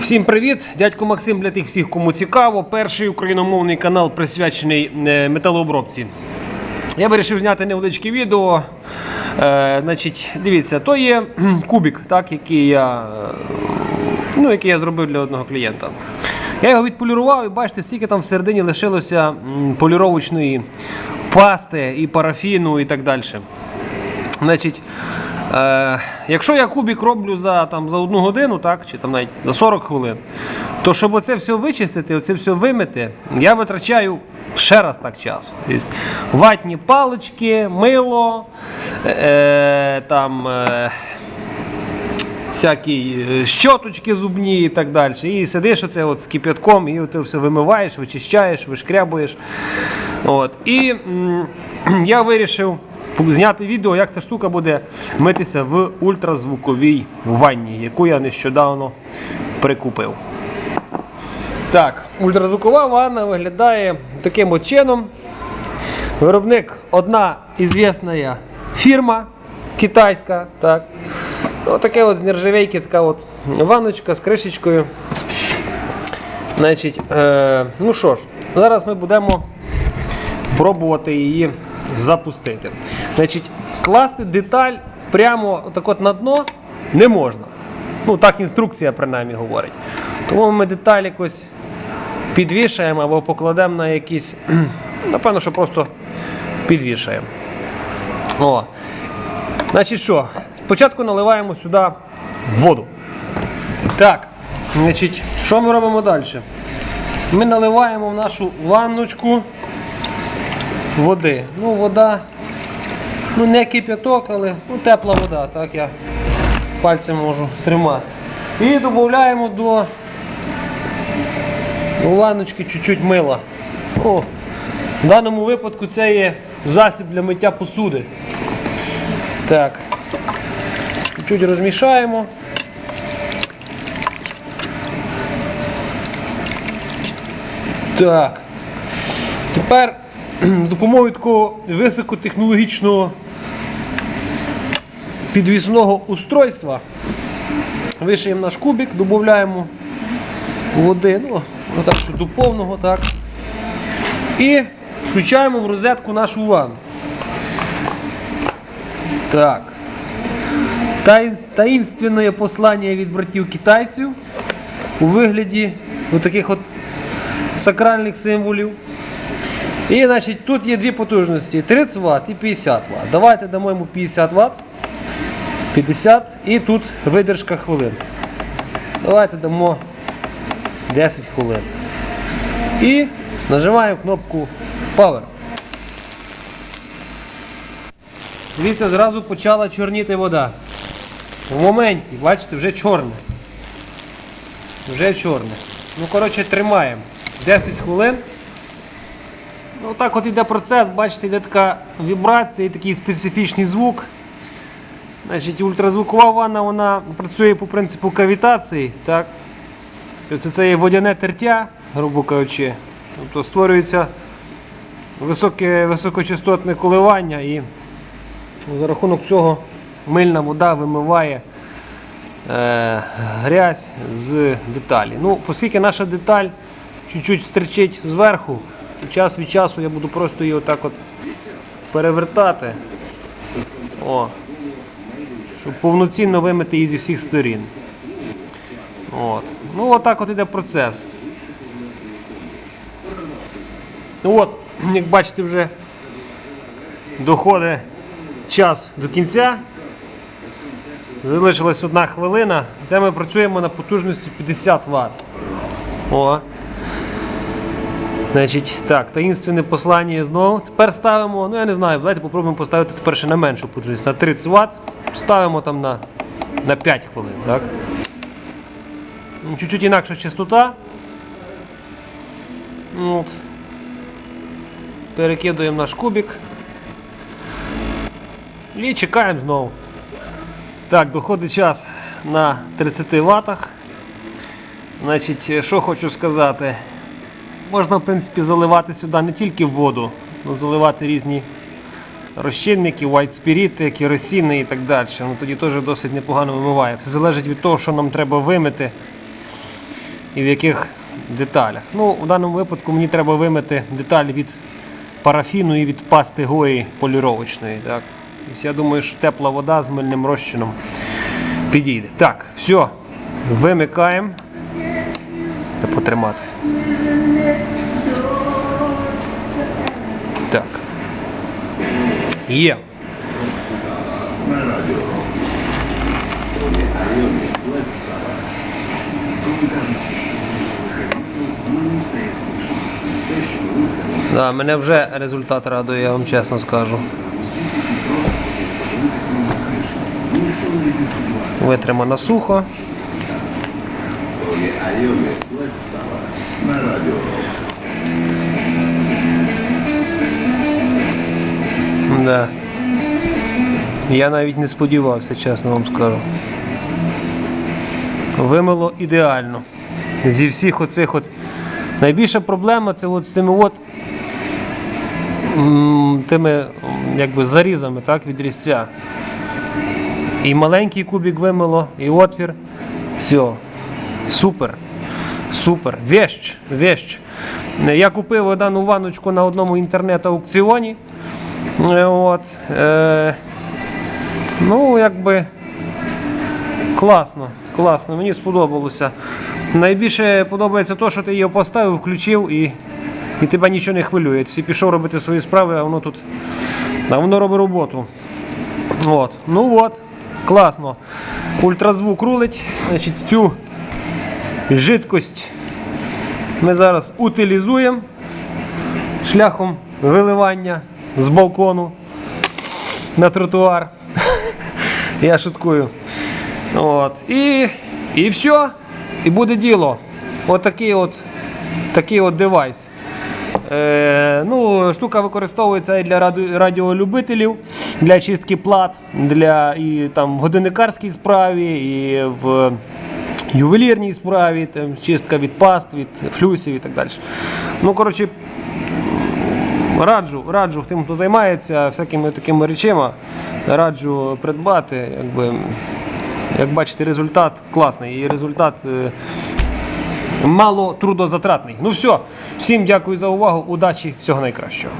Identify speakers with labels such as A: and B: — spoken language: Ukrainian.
A: Всім привіт! Дядько Максим для тих всіх, кому цікаво. Перший україномовний канал присвячений е, металообробці. Я вирішив зняти невеличке відео. Е, значить, дивіться, то є кхм, кубик, так, який я, е, ну, який я зробив для одного клієнта. Я його відполірував і бачите, скільки там всередині лишилося поліровочної пасти і парафіну і так далі. Значить, е, якщо я кубик роблю за, там, за одну годину, так, чи там навіть за 40 хвилин, то щоб оце все вичистити, оце все вимити, я витрачаю ще раз так часу. Тобто, ватні палички, мило, е, там. Е, Всякі е, щоточки зубні і так далі. І сидиш оце от з кипятком, і ти все вимиваєш, вичищаєш, вишкрябуєш. От. І м, я вирішив зняти відео, як ця штука буде митися в ультразвуковій ванні, яку я нещодавно прикупив. Так, ультразвукова ванна виглядає таким от чином. Виробник одна ізвісна фірма китайська. Так. Ну, таке от з нержавейки, така от ванночка з кришечкою. Значить, е, ну що ж, зараз ми будемо пробувати її запустити. Значить, класти деталь прямо так от на дно не можна. Ну, так інструкція принаймні говорить. Тому ми деталь якось підвішаємо або покладемо на якісь, напевно, що просто підвішаємо. О. Значить що, спочатку наливаємо сюди воду. Так, значить, що ми робимо далі? Ми наливаємо в нашу ванночку води. Ну, вода, ну не кип'яток, але ну, тепла вода, так я пальцем можу тримати. І додаємо до, ванночки чуть-чуть мила. О, в даному випадку це є засіб для миття посуди. Так. Чуть розмішаємо. Так. Тепер з допомогою такого високотехнологічного підвісного устройства вишиємо наш кубик, додаємо води, ну, отак що до повного, так. І включаємо в розетку нашу ванну. Так. Таїнственне послання від братів китайців у вигляді от таких от сакральних символів. І значить, тут є дві потужності: 30 Вт і 50 Вт. Давайте дамо йому 50 Вт. 50 і тут видержка хвилин. Давайте дамо 10 хвилин. І нажимаємо кнопку Power. Дивіться, зразу почала чорніти вода. В моменті, бачите, вже чорне. Вже чорне. Ну, коротше, тримаємо. 10 хвилин. Ну, так от іде процес, бачите, йде така вібрація і такий специфічний звук. Значить, ультразвукова ванна вона працює по принципу кавітації. Так? Тобто це є водяне тертя, грубо кажучи. Тобто створюється високе, високочастотне коливання і за рахунок цього мильна вода вимиває е, грязь з деталі. Ну, оскільки наша деталь чуть-чуть стерчить зверху, то час від часу я буду просто її отак от перевертати. О, щоб повноцінно вимити її зі всіх сторін. От. Ну, отак от іде процес. Ну от, як бачите, вже доходить час до кінця. Залишилась одна хвилина. Це ми працюємо на потужності 50 Вт. О. Значить, так, таїнственне послання знову. Тепер ставимо, ну я не знаю, давайте попробуємо поставити тепер ще на меншу потужність, на 30 Вт. Ставимо там на, на 5 хвилин. Так? Ну, Чуть-чуть інакша частота. Ну, От. Перекидуємо наш кубик. І чекаємо знову. Так, доходить час на 30 ватах. Значить, що хочу сказати. Можна, в принципі, заливати сюди не тільки воду, але заливати різні розчинники, white spirit, керосини і так далі. Ну, тоді теж досить непогано вимиває. Все залежить від того, що нам треба вимити і в яких деталях. Ну, у даному випадку мені треба вимити деталі від парафіну і від пасти гої поліровочної. Так. Я думаю, що тепла вода з мильним розчином підійде. Так, все, вимикаємо. Це потримати. Так. Є. Да, мене вже результат радує, я вам чесно скажу. Витримано сухо. Да. Я навіть не сподівався, чесно вам скажу. Вимило ідеально. Зі всіх оцих от. Найбільша проблема це от з цими от тими якби зарізами так, від різця. І маленький кубик вимило, і отвір. Все. Супер. Супер. Вещ. Вещ. Я купив дану ванночку на одному інтернет-аукціоні. Е, От. Е, ну, якби класно, класно, мені сподобалося. Найбільше подобається те, що ти її поставив, включив і, і тебе нічого не хвилює. Ти пішов робити свої справи, а воно тут а воно робить роботу. От. Ну от, класно. Ультразвук рулить. Значить, цю жидкость ми зараз утилізуємо шляхом виливання з балкону на тротуар. Я шуткую. От. І, і все. І буде діло. От такий от, такий от девайс. Е, ну, штука використовується і для раді- радіолюбителів, для чистки плат, для і там в годинникарській справі, і в ювелірній справі, там, чистка від паст, від флюсів і так далі. Ну, коротше, раджу, раджу тим, хто займається всякими такими речами, раджу придбати. Якби, як бачите, результат класний. І результат е, мало трудозатратний. Ну все, всім дякую за увагу, удачі, всього найкращого.